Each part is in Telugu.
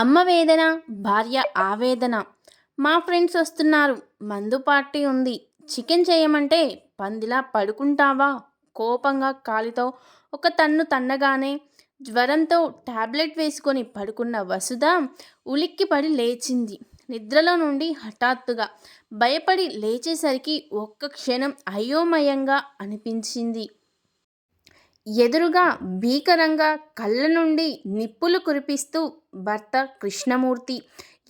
అమ్మ వేదన భార్య ఆవేదన. మా ఫ్రెండ్స్ వస్తున్నారు. మందు పార్టీ ఉంది. చికెన్ చేయమంటే పందిలా పడుకుంటావా? కోపంగా కాలితో ఒక తన్ను తన్నగానే జ్వరంతో టాబ్లెట్ వేసుకొని పడుకున్న వసుధ ఉలిక్కిపడి లేచింది. నిద్రలో నుండి హఠాత్తుగా భయపడి లేచేసరికి ఒక్క క్షణం అయోమయంగా అనిపించింది. ఎదురుగా భీకరంగా కళ్ళ నుండి నిప్పులు కురిపిస్తూ భర్త కృష్ణమూర్తి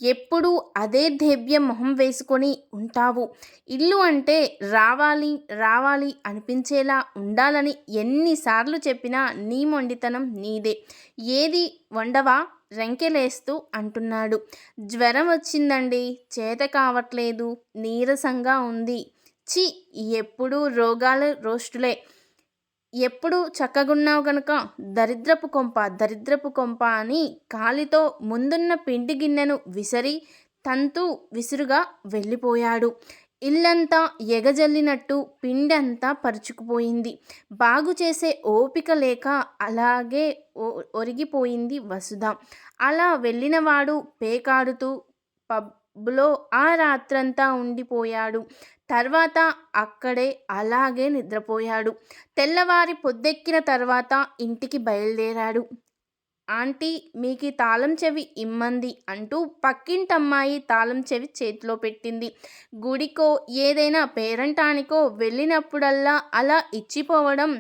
ఎప్పుడూ అదే దేవ్య మొహం వేసుకొని ఉంటావు. ఇల్లు అంటే రావాలి రావాలి అనిపించేలా ఉండాలని ఎన్నిసార్లు చెప్పినా నీ మొండితనం నీదే. ఏది వండవా? రెంకెలేస్తూ అంటున్నాడు. జ్వరం వచ్చిందండి. చేత కావట్లేదు. నీరసంగా ఉంది. చి ఎప్పుడూ రోగాలు రోస్టులే ఎప్పుడు చక్కగున్నావు గనుక? దరిద్రపు కొంప దరిద్రపు కొంప అని కాలితో ముందున్న పిండి గిన్నెను విసరి తంతు విసురుగా వెళ్ళిపోయాడు. ఇల్లంతా ఎగజల్లినట్టు పిండంతా పరుచుకుపోయింది. బాగు చేసే ఓపిక లేక అలాగే ఒరిగిపోయింది వసుధ. అలా వెళ్ళినవాడు పేకాడుతూ పబ్ లో ఆ రాత్రంతా ఉండిపోయాడు. తర్వాత అక్కడే అలాగే నిద్రపోయాడు. తెల్లవారి పొద్దెక్కిన తర్వాత ఇంటికి బయలుదేరాడు. ఆంటీ మీకు తాళం చెవి ఇమ్మంది అంటూ పక్కింటమ్మాయి తాళం చెవి చేతిలో పెట్టింది. గుడికో ఏదైనా పేరంటానికో వెళ్ళినప్పుడల్లా అలా ఇచ్చిపోవడం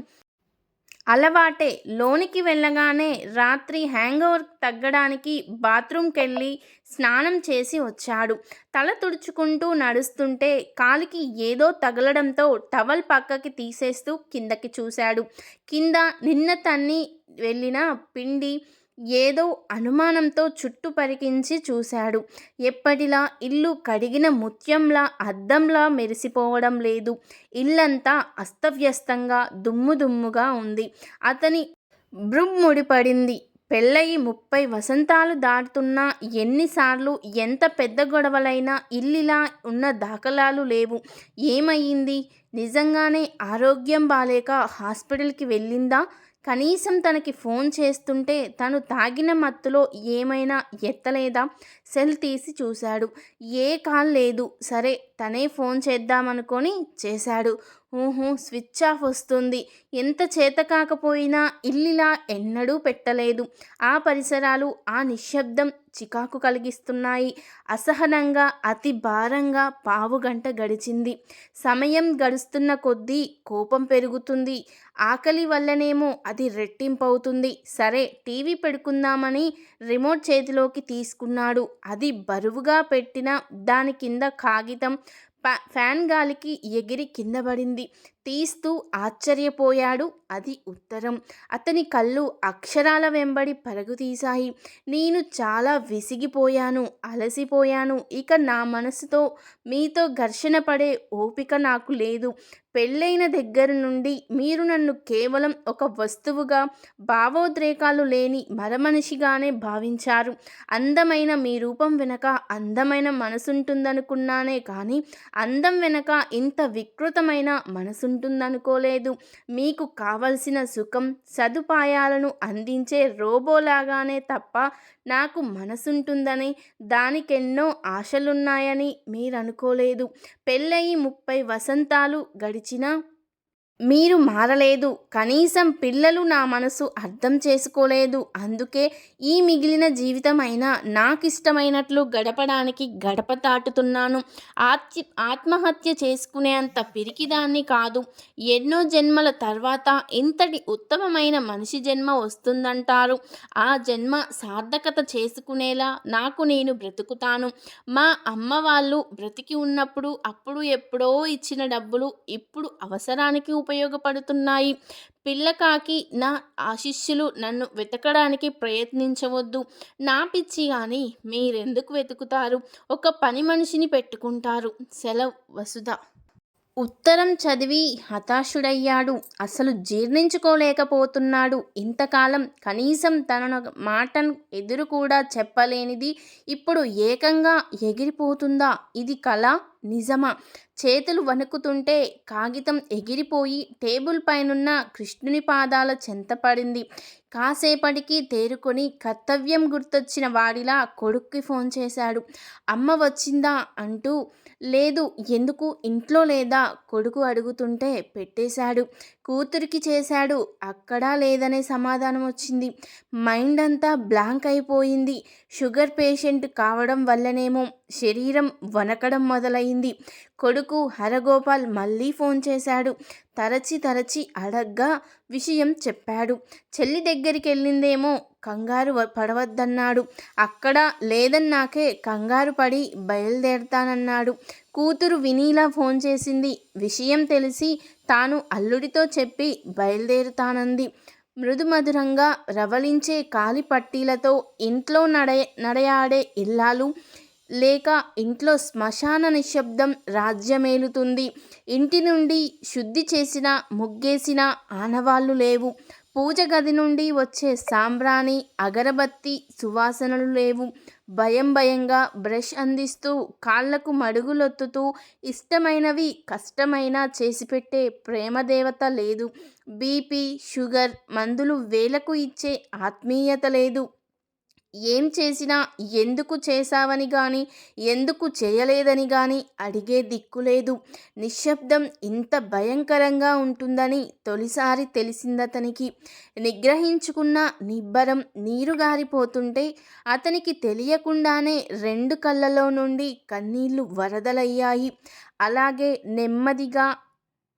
అలవాటే. లోనికి వెళ్ళగానే రాత్రి హ్యాంగ్ ఓవర్ తగ్గడానికి బాత్రూంకి వెళ్ళి స్నానం చేసి వచ్చాడు. తల తుడుచుకుంటూ నడుస్తుంటే కాలికి ఏదో తగలడంతో టవల్ పక్కకి తీసేస్తూ కిందకి చూశాడు. కింద నిన్న తన్ని వెళ్ళిన పిండి ఏదో అనుమానంతో చుట్టు పరికించి చూశాడు. ఎప్పటిలా ఇల్లు కడిగిన ముత్యంలా అద్దంలా మెరిసిపోవడం లేదు. ఇల్లంతా అస్తవ్యస్తంగా దుమ్ము దుమ్ముగా ఉంది. అతని ముడిపడింది. పెళ్ళయి ముప్పై వసంతాలు దాటుతున్నా ఎన్నిసార్లు ఎంత పెద్ద గొడవలైనా ఇల్లిలా ఉన్న దాఖలాలు లేవు. ఏమయ్యింది? నిజంగానే ఆరోగ్యం బాలేక హాస్పిటల్కి వెళ్ళిందా? కనీసం తనకి ఫోన్ చేస్తుంటే తను తాగిన మత్తులో ఏమైనా ఎత్తలేదా? సెల్ తీసి చూశాడు. ఏ కాల్ లేదు. సరే తనే ఫోన్ చేద్దామనుకొని చేశాడు. ఊహూ స్విచ్ ఆఫ్ వస్తుంది. ఎంత చేత కాకపోయినా ఇల్లిలా ఎన్నడూ పెట్టలేదు. ఆ పరిసరాలు ఆ నిశ్శబ్దం చికాకు కలిగిస్తున్నాయి. అసహనంగా అతి భారంగా పావు గంట గడిచింది. సమయం గడుస్తున్న కొద్దీ కోపం పెరుగుతుంది. ఆకలి వల్లనేమో అది రెట్టింపవుతుంది. సరే టీవీ పెడుకుందామని రిమోట్ చేతిలోకి తీసుకున్నాడు. అది బరువుగా పెట్టిన దాని కింద కాగితం ఫ్యాన్ గాలికి ఎగిరి కింద పడింది. తీస్తూ ఆశ్చర్యపోయాడు. అది ఉత్తరం. అతని కళ్ళు అక్షరాల వెంబడి పరుగుతీశాయి నేను చాలా విసిగిపోయాను అలసిపోయాను. ఇక నా మనసుతో మీతో ఘర్షణ పడే ఓపిక నాకు లేదు. పెళ్ళైన దగ్గర నుండి మీరు నన్ను కేవలం ఒక వస్తువుగా భావోద్రేకాలు లేని మరమనిషిగానే భావించారు. అందమైన మీ రూపం వెనక అందమైన మనసుంటుందనుకున్నానే కానీ అందం వెనక ఇంత వికృతమైన మనసు ఉంటుందనుకోలేదు. మీకు కావలసిన సుఖం సదుపాయాలను అందించే రోబోలాగానే తప్ప నాకు మనసుంటుందని దానికెన్నో ఆశలున్నాయని మీరనుకోలేదు. పెళ్ళయి ముప్పై వసంతాలు గడిచినా మీరు మారలేదు. కనీసం పిల్లలు నా మనసు అర్థం చేసుకోలేదు. అందుకే ఈ మిగిలిన జీవితం అయినా నాకు ఇష్టమైనట్లు గడపడానికి గడప తాటుతున్నాను ఆత్మ ఆత్మహత్య చేసుకునేంత పిరికిదాన్ని కాదు. ఎన్నో జన్మల తర్వాత ఇంతటి ఉత్తమమైన మనిషి జన్మ వస్తుందంటారు. ఆ జన్మ సార్థకత చేసుకునేలా నాకు నేను బ్రతుకుతాను. మా అమ్మ వాళ్ళు బ్రతికి ఉన్నప్పుడు అప్పుడు ఎప్పుడో ఇచ్చిన డబ్బులు ఇప్పుడు అవసరానికి ఉపయోగపడుతున్నాయి. పిల్లకాకి నా ఆశిష్యులు నన్ను వెతకడానికి ప్రయత్నించవద్దు. నా పిచ్చి కానీ మీరెందుకు వెతుకుతారు? ఒక పని మనిషిని పెట్టుకుంటారు. సెలవు వసుధ. ఉత్తరం చదివి హతాశుడయ్యాడు. అసలు జీర్ణించుకోలేకపోతున్నాడు. ఇంతకాలం కనీసం తనను మాటను ఎదురు కూడా చెప్పలేనిది ఇప్పుడు ఏకంగా ఎగిరిపోతుందా? ఇది కళ నిజమా? చేతులు వణుకుతుంటే కాగితం ఎగిరిపోయి టేబుల్ పైనున్న కృష్ణుని పాదాల చెంత పడింది. కాసేపటికి తేరుకొని కర్తవ్యం గుర్తొచ్చిన వాడిలా కొడుక్కి ఫోన్ చేశాడు. అమ్మ వచ్చిందా? అంటూ లేదు ఎందుకు? ఇంట్లో లేదా? కొడుకు అడుగుతుంటే పెట్టేశాడు. కూతురికి చేశాడు. అక్కడా లేదనే సమాధానం వచ్చింది. మైండ్ అంతా బ్లాంక్ అయిపోయింది. షుగర్ పేషెంట్ కావడం వల్లనేమో శరీరం వనకడం మొదలైంది. కొడుకు హరగోపాల్ మళ్ళీ ఫోన్ చేశాడు. తరచి తరచి అడగ్గా విషయం చెప్పాడు. చెల్లి దగ్గరికి వెళ్ళిందేమో కంగారు పడవద్దన్నాడు. అక్కడ లేదన్నాకే కంగారు పడి బయలుదేరతానన్నాడు. కూతురు వినీలా ఫోన్ చేసింది. విషయం తెలిసి తాను అల్లుడితో చెప్పి బయలుదేరుతానంది. మృదుమధురంగా రవళించే కాలి పట్టీలతో ఇంట్లో నడయ నడయాడే ఇల్లాలు లేక ఇంట్లో శ్మశాన నిశ్శబ్దం రాజ్యమేలుతుంది. ఇంటి నుండి శుద్ధి చేసిన ముగ్గేసిన ఆనవాళ్ళు లేవు. పూజ గది నుండి వచ్చే సాంబ్రాణి అగరబత్తి సువాసనలు లేవు. భయం భయంగా బ్రష్ అందిస్తూ కాళ్ళకు మడుగులొత్తుతూ ఇష్టమైనవి కష్టమైనా చేసిపెట్టే ప్రేమదేవత లేదు. బీపీ షుగర్ మందులు వేలకు ఇచ్చే ఆత్మీయత లేదు. ఏం చేసినా ఎందుకు చేశావని కానీ ఎందుకు చేయలేదని కానీ అడిగే దిక్కు లేదు. నిశ్శబ్దం ఇంత భయంకరంగా ఉంటుందని తొలిసారి తెలిసిందతనికి. నిగ్రహించుకున్న నిబ్బరం నీరు గారిపోతుంటే అతనికి తెలియకుండానే రెండు కళ్ళలో నుండి కన్నీళ్ళు వరదలయ్యాయి. అలాగే నెమ్మదిగా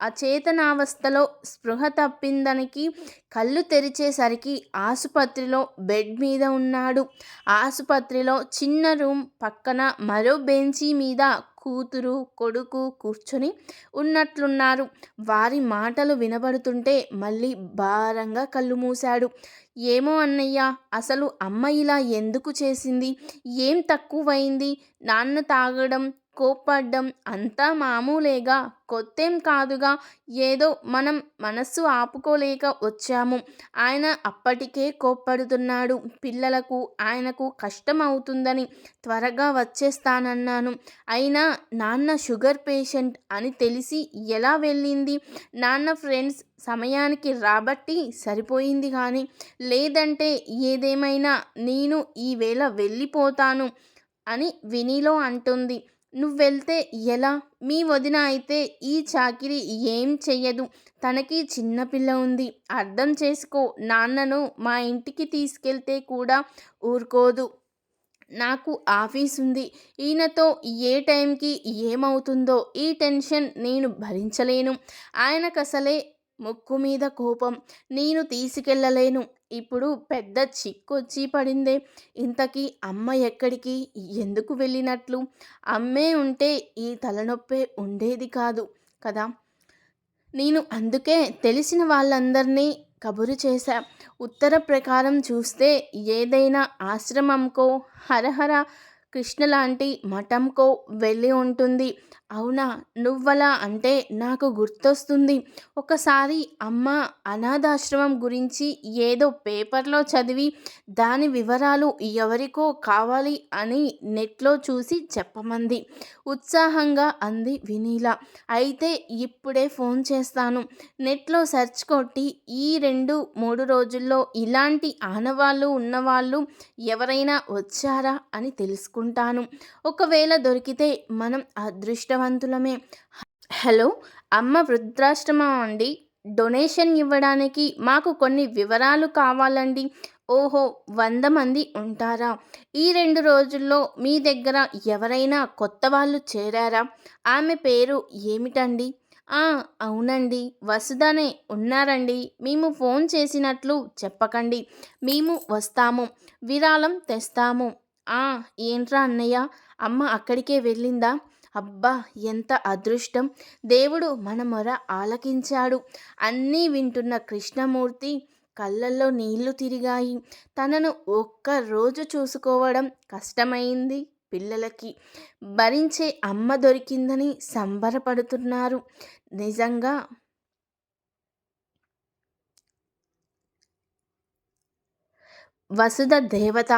అచేతనావస్థలో స్పృహ తప్పిందనికి కళ్ళు తెరిచేసరికి ఆసుపత్రిలో బెడ్ మీద ఉన్నాడు. ఆసుపత్రిలో చిన్న రూమ్ పక్కన మరో బెంచీ మీద కూతురు కొడుకు కూర్చొని ఉన్నట్లున్నారు. వారి మాటలు వినబడుతుంటే మళ్ళీ భారంగా కళ్ళు మూశాడు. ఏమో అన్నయ్య అసలు అమ్మ ఇలా ఎందుకు చేసింది? ఏం తక్కువైంది? నాన్న తాగడం కోప్పడ్డం అంతా మామూలేగా కొత్తేం కాదుగా. ఏదో మనం మనస్సు ఆపుకోలేక వచ్చాము. ఆయన అప్పటికే కోప్పడుతున్నాడు. పిల్లలకు ఆయనకు కష్టం అవుతుందని త్వరగా వచ్చేస్తానన్నాను. అయినా నాన్న షుగర్ పేషెంట్ అని తెలిసి ఎలా వెళ్ళింది? నాన్న ఫ్రెండ్స్ సమయానికి రాబట్టి సరిపోయింది కానీ లేదంటే ఏదేమైనా నేను ఈవేళ వెళ్ళిపోతాను అని వినిలో అంటుంది. నువ్వెళ్తే ఎలా? మీ వదిన అయితే ఈ చాకిరి ఏం చెయ్యదు. తనకి చిన్నపిల్ల ఉంది. అర్థం చేసుకో. నాన్నను మా ఇంటికి తీసుకెళ్తే కూడా ఊరుకోదు. నాకు ఆఫీస్ ఉంది. ఈయనతో ఏ టైంకి ఏమవుతుందో ఈ టెన్షన్ నేను భరించలేను. ఆయనకు అసలే ముక్కు మీద కోపం. నేను తీసుకెళ్ళలేను ఇప్పుడు పెద్ద చిక్కొచ్చి పడిందే. ఇంతకీ అమ్మ ఎక్కడికి? ఎందుకు వెళ్ళినట్లు? అమ్మే ఉంటే ఈ తలనొప్పే ఉండేది కాదు కదా. నేను అందుకే తెలిసిన వాళ్ళందరినీ కబురు చేశా. ఉత్తర ప్రకారం చూస్తే ఏదైనా ఆశ్రమంకో హరహర కృష్ణ లాంటి మఠంకో వెళ్ళి ఉంటుంది. అవునా? నువ్వలా అంటే నాకు గుర్తొస్తుంది. ఒకసారి అమ్మ అనాథాశ్రమం గురించి ఏదో పేపర్లో చదివి దాని వివరాలు ఎవరికో కావాలి అని నెట్లో చూసి చెప్పమంది. ఉత్సాహంగా అంది వినీల. అయితే ఇప్పుడే ఫోన్ చేస్తాను. నెట్లో సెర్చ్ కొట్టి ఈ రెండు మూడు రోజుల్లో ఇలాంటి ఆనవాళ్ళు ఉన్నవాళ్ళు ఎవరైనా వచ్చారా అని తెలుసుకుంటాను ఒకవేళ దొరికితే మనం అదృష్టవంతులమే. హలో అమ్మ వృద్ధాశ్రమం అండి. డొనేషన్ ఇవ్వడానికి మాకు కొన్ని వివరాలు కావాలండి. ఓహో వంద మంది ఉంటారా? ఈ రెండు రోజుల్లో మీ దగ్గర ఎవరైనా కొత్త వాళ్ళు చేరారా? ఆమె పేరు ఏమిటండి? ఆ అవునండి. వసుదనే ఉన్నారండి. మేము ఫోన్ చేసినట్లు చెప్పకండి. మేము వస్తాము. విరాళం తెస్తాము. ఏంట్రా అన్నయ్య? అమ్మ అక్కడికే వెళ్ళిందా? అబ్బా ఎంత అదృష్టం. దేవుడు మన మొర ఆలకించాడు. అన్నీ వింటున్న కృష్ణమూర్తి కళ్ళల్లో నీళ్ళు తిరిగాయి. తనను ఒక్క రోజు చూసుకోవడం కష్టమైంది పిల్లలకి. భరించే అమ్మ దొరికిందని సంబరపడుతున్నారు. నిజంగా వసుధ దేవత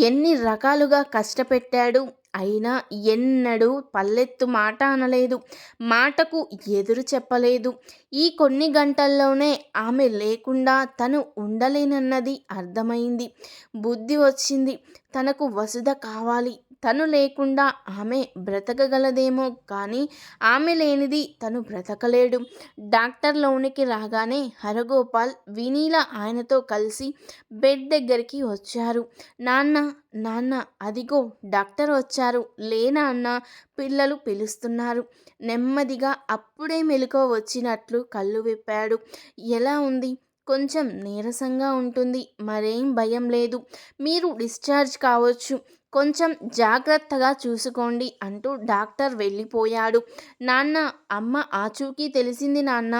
ఎన్ని రకాలుగా కష్టపెట్టాడు అయినా ఎన్నడూ పల్లెత్తు మాట అనలేదు మాటకు ఎదురు చెప్పలేదు. ఈ కొన్ని గంటల్లోనే ఆమె లేకుండా తను ఉండలేనన్నది అర్థమైంది. బుద్ధి వచ్చింది తనకు వసుధ కావాలి. తను లేకుండా ఆమె బ్రతకగలదేమో కానీ ఆమె లేనిది తను బ్రతకలేడు. డాక్టర్ లోనికి రాగానే హరగోపాల్ వినీల ఆయనతో కలిసి బెడ్ దగ్గరికి వచ్చారు. నాన్న నాన్న అదిగో డాక్టర్ వచ్చారు. లేనా అన్న? పిల్లలు పిలుస్తున్నారు. నెమ్మదిగా అప్పుడే మెలకువ వచ్చినట్లు కళ్ళు విప్పాడు. ఎలా ఉంది? కొంచెం నీరసంగా ఉంటుంది. మరేం భయం లేదు. మీరు డిశ్చార్జ్ కావచ్చు. కొంచెం జాగ్రత్తగా చూసుకోండి అంటూ డాక్టర్ వెళ్ళిపోయాడు. నాన్న అమ్మ ఆచూకీ తెలిసింది నాన్న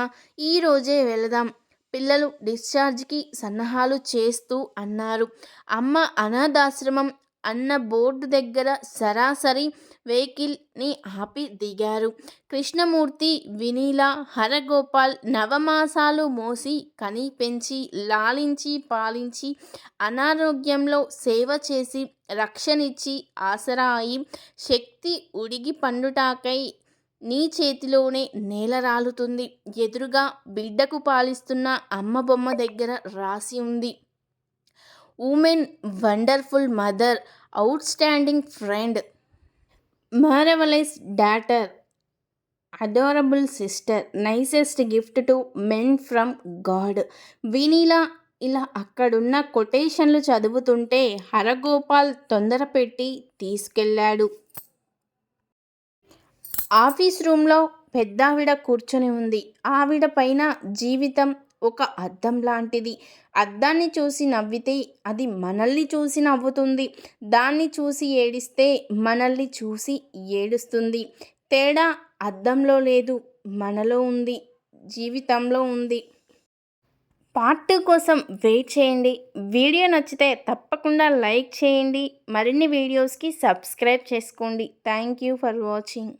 ఈరోజే వెళదాం. పిల్లలు డిశ్చార్జ్కి సన్నాహాలు చేస్తూ అన్నారు. అమ్మ అనాథాశ్రమం అన్న బోర్డు దగ్గర సరాసరి వెహికల్ని ఆపి దిగారు. కృష్ణమూర్తి వినీల హరగోపాల్ నవమాసాలు మోసి కని పెంచి లాలించి పాలించి అనారోగ్యంలో సేవ చేసి రక్షణిచ్చి ఆసరా అయి శక్తి ఉడిగి పండుటాకై నీ చేతిలోనే నేల రాలుతుంది. ఎదురుగా బిడ్డకు పాలిస్తున్న అమ్మ బొమ్మ దగ్గర రాసి ఉంది. Women wonderful mother outstanding friend marvellous daughter adorable sister nicest gift to men from God Vinila ఇలా అక్కడున్న కొటేషన్లు చదువుతుంటే హరగోపాల్ తొందరపెట్టి తీసుకెళ్ళాడు. ఆఫీస్ రూమ్లో పెద్దావిడ కూర్చొని ఉంది. ఆవిడ పైన జీవితం ఒక అద్దం లాంటిది. అద్దాన్ని చూసి నవ్వితే అది మనల్ని చూసి నవ్వుతుంది. దాన్ని చూసి ఏడిస్తే మనల్ని చూసి ఏడుస్తుంది. తేడా అద్దంలో లేదు మనలో ఉంది జీవితంలో ఉంది. పార్ట్ టూ కోసం వెయిట్ చేయండి. వీడియో నచ్చితే తప్పకుండా లైక్ చేయండి. మరిన్ని వీడియోస్కి సబ్స్క్రైబ్ చేసుకోండి. Thank you for watching.